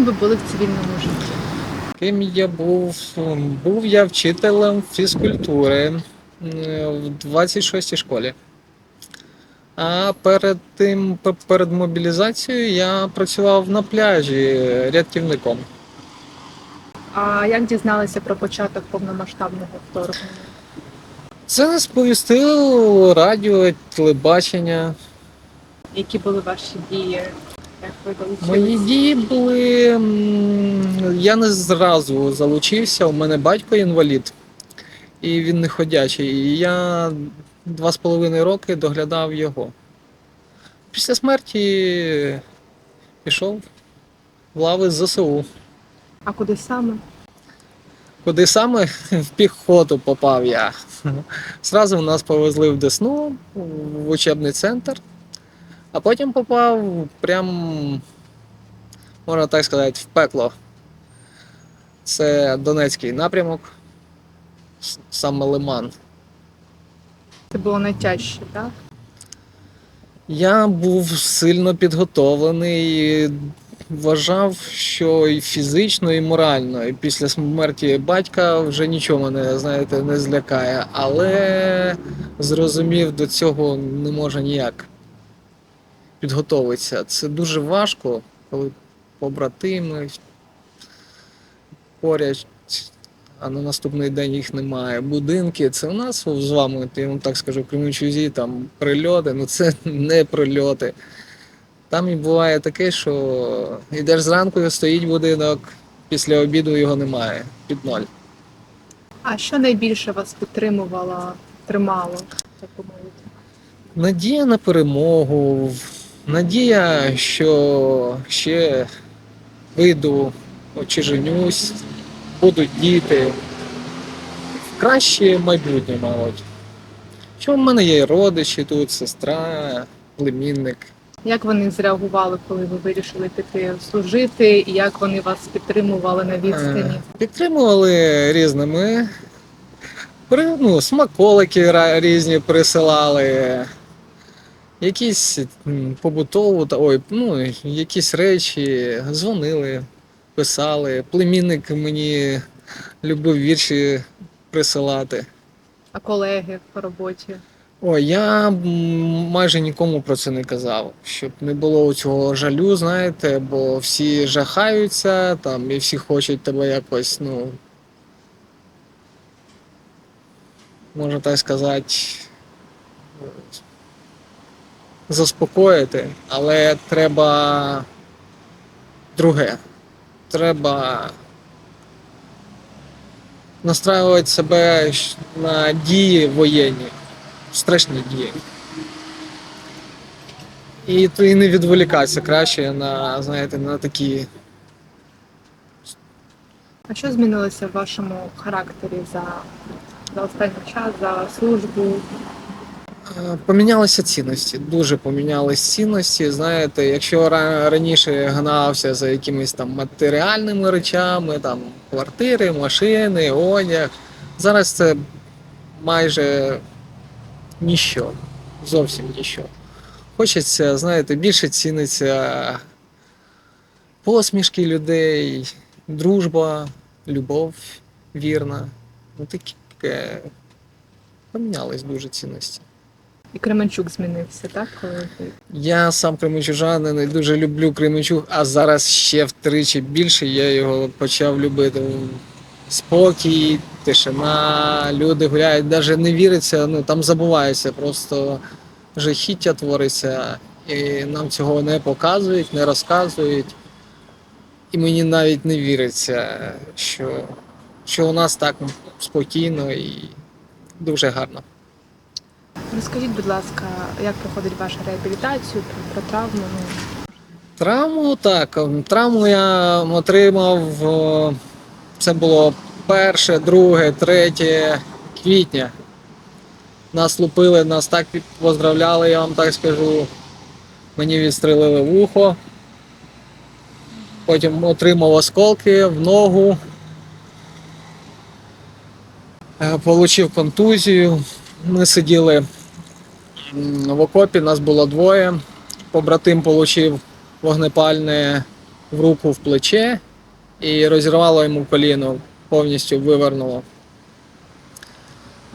Ким ви були в цивільному житті? Ким я був? Був я вчителем фізкультури в 26-й школі. А перед тим, перед мобілізацією я працював на пляжі рятівником. А як дізналися про початок повномасштабного вторгнення? Це сповістило радіо, телебачення. Які були ваші дії? Мої дії були. Я не зразу залучився. У мене батько інвалід, і він не ходячий. І я два з половиною роки доглядав його. Після смерті пішов в лави з ЗСУ. А куди саме? Куди саме в піхоту попав я. Зразу нас повезли в Десну, в учебний центр, а потім попав прям, можна так сказати, в пекло. Це Донецький напрямок, саме Лиман. Це було найтяжче, так? Я був сильно підготовлений, вважав, що і фізично, і морально. І після смерті батька вже нічого мене, знаєте, не злякає. Але зрозумів, до цього не може ніяк підготовитися. Це дуже важко, коли побратими поряд, а на наступний день їх немає. Будинки, це у нас з вами, я вам так скажу, в Кременчузі там прильоти, ну це не прильоти. Там і буває таке, що йдеш зранку, стоїть будинок, після обіду його немає, під ноль. А що найбільше вас підтримувало, тримало? Так би мовити? Надія на перемогу, надія, що ще вийду, чи женюсь, будуть діти. Краще майбутнє, мабуть. Що в мене є родичі тут, сестра, племінник. Як вони зреагували, коли ви вирішили піти служити, і як вони вас підтримували на відстані? Е, Підтримували різними. Ну, смаколики різні присилали. Якісь побутову, та- ой, ну, якісь речі, дзвонили, писали. Племінник мені любив вірші присилати. А колеги по роботі? Ой, я майже нікому про це не казав, щоб не було цього жалю, знаєте, бо всі жахаються там і всі хочуть тебе якось, ну. Можна так сказати, заспокоїти, але треба друге. Треба настраювати себе на дії воєнні страшні дії. І і не відволікатися краще на, знаєте, на такі. А що змінилося в вашому характері за, за останній час, за службу? Е, Помінялися цінності, дуже помінялись цінності. Знаєте, якщо раніше гнався за якимись там матеріальними речами, там квартири, машини, одяг, зараз це майже ніщо, зовсім ніщо. Хочеться, знаєте, більше ціниться посмішки людей, дружба, любов вірна. Ну таке помінялись дуже цінності. І Кременчук змінився, так? Я сам кременчужанин і дуже люблю Кременчуг, а зараз ще втричі більше я його почав любити. Спокій, тишина, люди гуляють, навіть не віриться, ну там забувається, просто жахіття твориться, і нам цього не показують, не розказують. І мені навіть не віриться, що, що у нас так спокійно і дуже гарно. Розкажіть, будь ласка, як проходить ваша реабілітацію, про, травму? Ну, Травму так. ем, Травму я отримав. Це було перше, друге, третє квітня. Нас лупили, нас так поздравляли, я вам так скажу. Мені відстрелили вухо. Потім отримав осколки в ногу. Е, Получив контузію. Ми сиділи в окопі, нас було двоє. Побратим отримав вогнепальне в руку в плече і розірвало йому коліно, повністю вивернуло.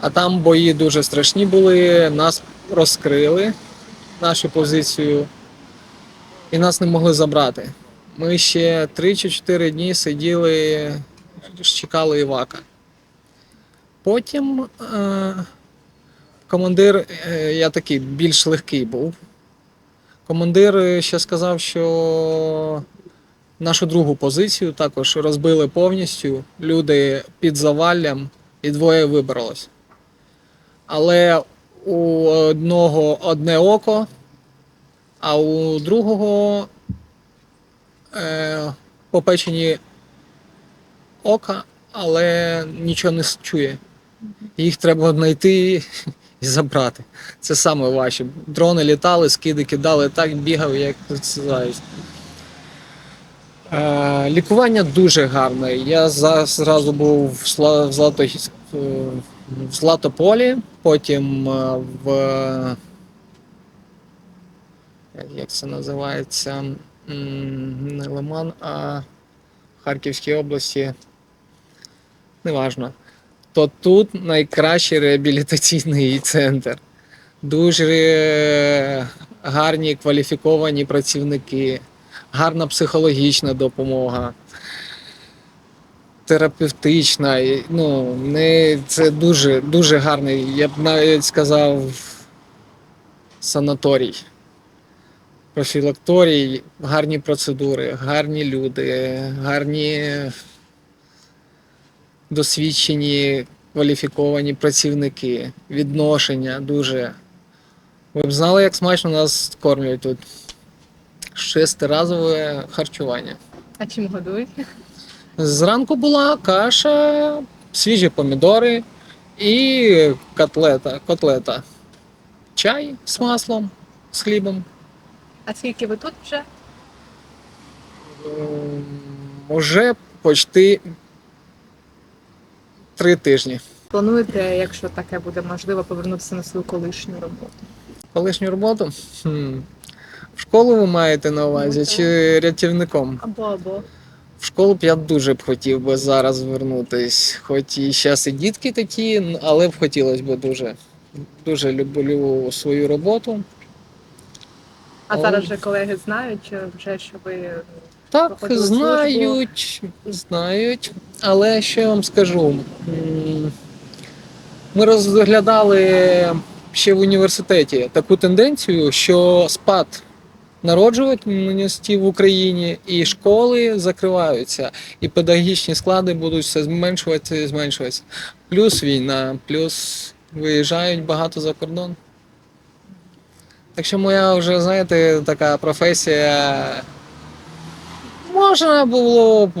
А там бої дуже страшні були, нас розкрили, нашу позицію, і нас не могли забрати. Ми ще 3 чи 4 дні сиділи, чекали Івака. Потім е, командир, е, я такий більш легкий був. Командир е, ще сказав, що нашу другу позицію також розбили повністю. Люди під заваллям і двоє вибралось. Але у одного одне око, а у другого е, попечені ока, але нічого не чує. Їх треба знайти і забрати. Це саме важче. Дрони літали, скиди кидали, так бігав, як заяць. Е, лікування дуже гарне. Я зразу був в, Злато, е, в Златополі, потім е, в. Як це називається? Не Лиман, а в Харківській області. Неважно. То тут найкращий реабілітаційний центр. Дуже е, гарні кваліфіковані працівники, гарна психологічна допомога, терапевтична. Ну, не, це дуже, дуже гарний, я б навіть сказав, санаторій. Профілакторій, гарні процедури, гарні люди, гарні досвідчені, кваліфіковані працівники, відношення дуже. Ви б знали, як смачно нас кормлять тут. Шестиразове харчування. А чим годують? Зранку була каша, свіжі помідори і котлета. котлета. Чай з маслом, з хлібом. А скільки ви тут вже? Ем, Уже почти три тижні. Плануєте, якщо таке буде можливо, повернутися на свою колишню роботу? Колишню роботу? Хм. В школу ви маєте на увазі Ну, чи рятівником? Або або. В школу б я дуже б хотів би зараз вернутись. Хоч і зараз і дітки такі, але б хотілося б дуже. Дуже люблю свою роботу. А зараз вже колеги знають, що вже що ви Так, знають, знають. Але що я вам скажу? Ми розглядали ще в університеті таку тенденцію, що спад народжуваності в Україні і школи закриваються, і педагогічні склади будуть все зменшуватися і зменшуватися. Плюс війна, плюс виїжджають багато за кордон. Так що моя вже, знаєте, така професія Можна було б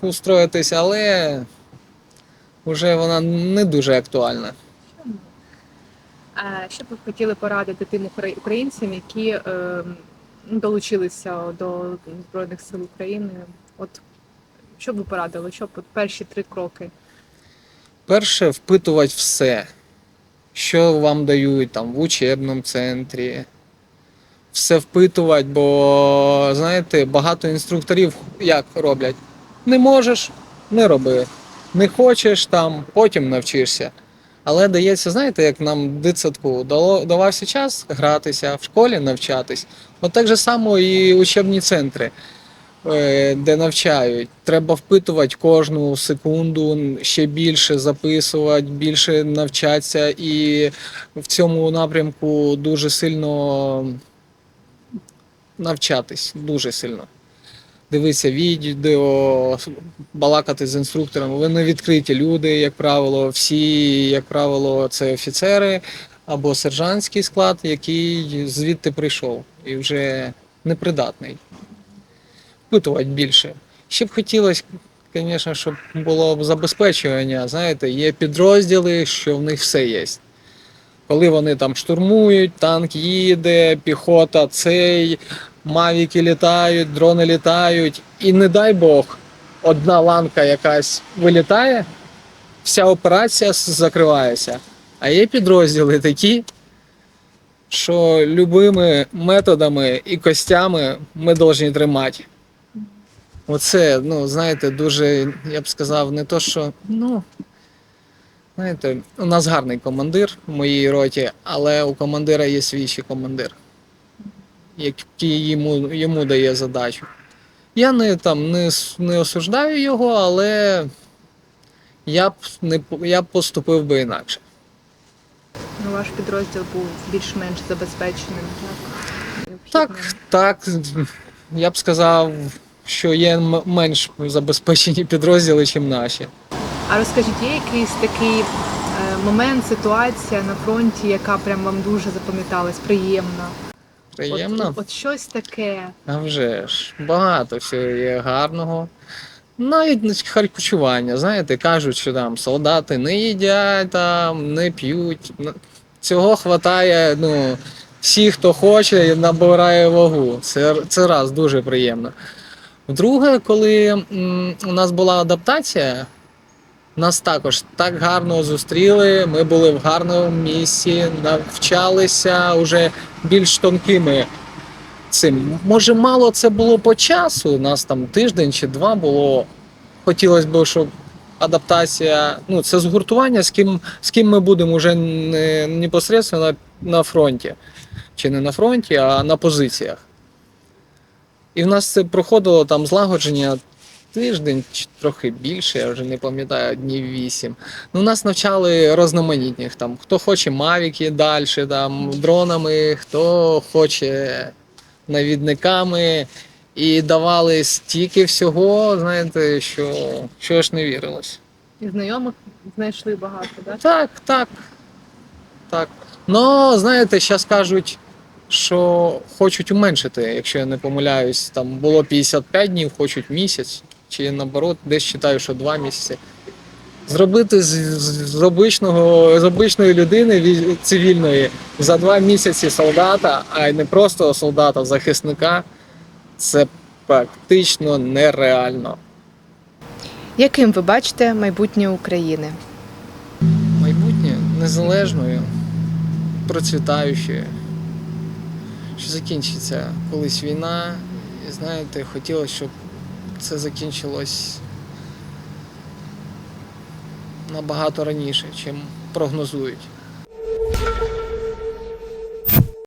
устроїтися, але вже вона не дуже актуальна. Що б ви хотіли порадити тим українцям, які е, ну, долучилися до Збройних сил України? От що б ви порадили? Що б от перші три кроки? Перше, впитувати все, що вам дають там в учебному центрі. Все впитувати, бо знаєте, багато інструкторів як роблять. Не можеш, не роби. Не хочеш там, потім навчишся. Але дається, знаєте, як нам в дитсадку давався час гратися, в школі навчатись. От так же само і учебні центри, е, де навчають. Треба впитувати кожну секунду, ще більше записувати, більше навчатися. І в цьому напрямку дуже сильно навчатись, дуже сильно. Дивитися відео, балакати з інструктором. Вони відкриті люди, як правило, всі, як правило, це офіцери або сержантський склад, який звідти прийшов і вже непридатний. Впитувати більше. Ще б хотілося, звісно, щоб було б забезпечування. Знаєте, є підрозділи, що в них все є. Коли вони там штурмують, танк їде, піхота цей, мавіки літають, дрони літають, і не дай Бог, одна ланка якась вилітає, вся операція закривається. А є підрозділи такі, що любими методами і костями ми повинні тримати. Оце, ну, знаєте, дуже, я б сказав, не то, що. Ну, знаєте, у нас гарний командир в моїй роті, але у командира є свій ще командир, який йому, йому дає задачу. Я не, там, не, не осуждаю його, але я б, не, я б поступив би інакше. Ну, ваш підрозділ був більш-менш забезпеченим, так? Так, так. Я б сказав, що є менш забезпечені підрозділи, ніж наші. А розкажіть, є якийсь такий е, момент, ситуація на фронті, яка прям вам дуже запам'яталась, приємна? Приємно. От, от щось таке. А вже ж, багато всього є гарного. Навіть на харчування, знаєте, кажуть, що там солдати не їдять, там, не п'ють. Ну, Цього хватає, ну, всі, хто хоче, набирає вагу. Це, це раз дуже приємно. Вдруге, коли м, у нас була адаптація, нас також так гарно зустріли. Ми були в гарному місці, навчалися вже більш тонкими цим. Може, мало це було по часу. У нас там тиждень чи два було. Хотілося б, щоб адаптація, ну, це згуртування, з ким, з ким ми будемо вже не непосередньо на, на фронті. Чи не на фронті, а на позиціях. І в нас це проходило там злагодження тиждень чи трохи більше, я вже не пам'ятаю, днів вісім. Ну, нас навчали розноманітних там, хто хоче мавіки далі, там, дронами, хто хоче навідниками. І давали стільки всього, знаєте, що, що аж не вірилось. І знайомих знайшли багато, так? Так, так. Так. Ну, знаєте, зараз кажуть, що хочуть уменшити, якщо я не помиляюсь, там було 55 днів, хочуть місяць, чи наоборот, десь читаю, що 2 місяці. Зробити з, з, з, обичного, з обичної людини цивільної за 2 місяці солдата, а й не просто солдата, захисника, це практично нереально. Яким ви бачите майбутнє України? майбутнє незалежною, процвітаючою. Що закінчиться колись війна, і знаєте, хотілося, щоб це закінчилось набагато раніше, чим прогнозують.